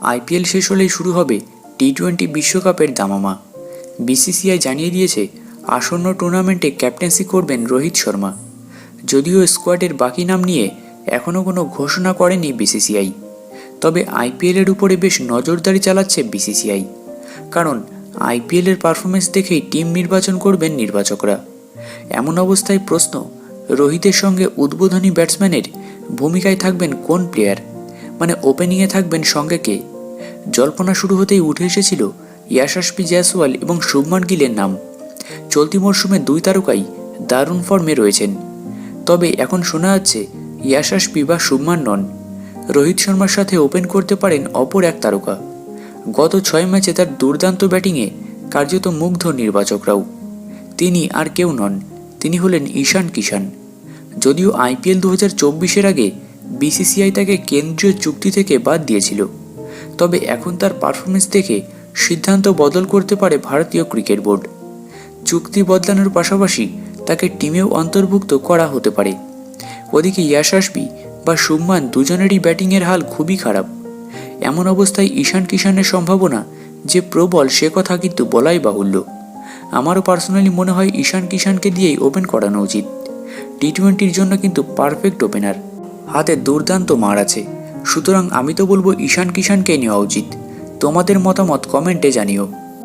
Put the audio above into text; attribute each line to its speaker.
Speaker 1: IPL শেষ হলেই শুরু হবে টি টোয়েন্টি বিশ্বকাপের দামামা। বিসিসিআই জানিয়ে দিয়েছে, আসন্ন টুর্নামেন্টে ক্যাপ্টেন্সি করবেন রোহিত শর্মা। যদিও স্কোয়াডের বাকি নাম নিয়ে এখনও কোনো ঘোষণা করেনি বিসিসিআই। তবে আইপিএলের উপরে বেশ নজরদারি চালাচ্ছে বিসিসিআই। কারণ আইপিএলের পারফরমেন্স দেখেই টিম নির্বাচন করবেন নির্বাচকরা। এমন অবস্থায় প্রশ্ন, রোহিতের সঙ্গে উদ্বোধনী ব্যাটসম্যানের ভূমিকায় থাকবেন কোন প্লেয়ার? মানে ওপেনিংয়ে থাকবেন সঙ্গে কে? জল্পনা শুরু হতেই উঠে এসেছিল ইয়াশাসপি জয়সওয়াল এবং শুভমান গিলের নাম। চলতি মরশুমে দুই তারকাই দারুণ ফর্মে রয়েছেন। তবে এখন শোনা যাচ্ছে ইয়াশাসপি বা শুভমান নন। রোহিত শর্মার সাথে ওপেন করতে পারেন অপর এক তারকা। গত ছয় ম্যাচে তার দুর্দান্ত ব্যাটিংয়ে কার্যত মুগ্ধ নির্বাচকরাও। তিনি আর কেউ নন, তিনি হলেন ঈশান কিষান যদিও আইপিএল দু হাজার চব্বিশের আগে বিসিসিআই তাকে কেন্দ্রীয় চুক্তি থেকে বাদ দিয়েছিল। তবে এখন তার পারফরমেন্স দেখে সিদ্ধান্ত বদল করতে পারে ভারতীয় ক্রিকেট বোর্ড। চুক্তি বদলানোর পাশাপাশি তাকে টিমেও অন্তর্ভুক্ত করা হতে পারে। ওদিকে ইয়াশ আসবি বা শুভমান দুজনেরই ব্যাটিংয়ের হাল খুবই খারাপ। এমন অবস্থায় ঈশান কিষানের সম্ভাবনা যে প্রবল, সে কথা কিন্তু বলাই বাহুল্য। আমারও পার্সোনালি মনে হয় ঈশান কিষানকে দিয়েই ওপেন করানো উচিত। টি টোয়েন্টির জন্য কিন্তু পারফেক্ট ওপেনার হাতে দুর্দান্ত মার আছে। সুতরাং আমি তো বলব ঈশান কিষানকেই নেওয়া উচিত। তোমাদের মতামত কমেন্টে জানিও।